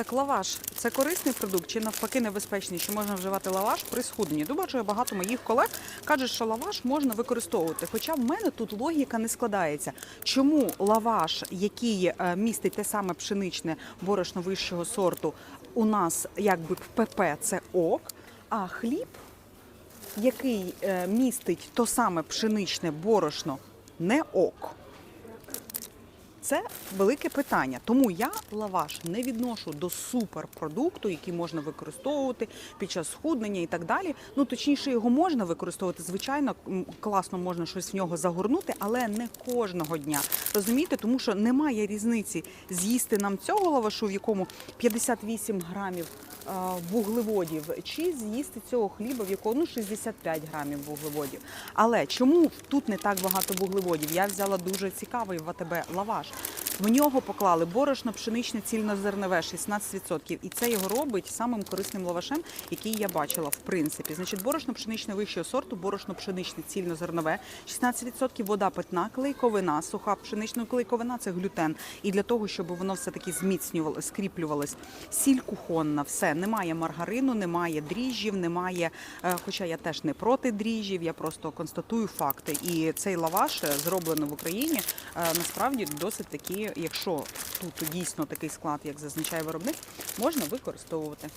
Так, лаваш це корисний продукт чи навпаки небезпечний, чи можна вживати лаваш при схудненні? Думаю, що багато моїх колег кажуть, що лаваш можна використовувати. Хоча в мене тут логіка не складається. Чому лаваш, який е, містить те саме пшеничне борошно вищого сорту, у нас якби в ПП це ок, а хліб, який е, містить то саме пшеничне борошно, не ок. Це велике питання. Тому я лаваш не відношу до суперпродукту, який можна використовувати під час схуднення і так далі. Ну точніше, його можна використовувати. Звичайно, класно можна щось в нього загорнути, але не кожного дня. Розумієте, тому що немає різниці з'їсти нам цього лавашу, в якому 58 грамів вуглеводів, чи з'їсти цього хліба, в якому ну, 65 грамів вуглеводів. Але чому тут не так багато вуглеводів? Я взяла дуже цікавий в АТБ лаваш. В нього поклали борошно пшеничне цільнозернове 16%. І це його робить самим корисним лавашем, який я бачила в принципі. Значить, борошно пшеничне вищого сорту, борошно пшеничне цільнозернове, 16% вода питна, клейковина, суха пшенична клейковина це глютен. І для того, щоб воно все таки зміцнювалося, скріплювалось, сіль кухонна, все немає маргарину, немає дріжджів, немає. е, Хоча я теж не проти дріжджів, я просто констатую факти. І цей лаваш е, зроблено в Україні. е, Насправді досить таки, якщо тут дійсно такий склад, як зазначає виробник, можна використовувати.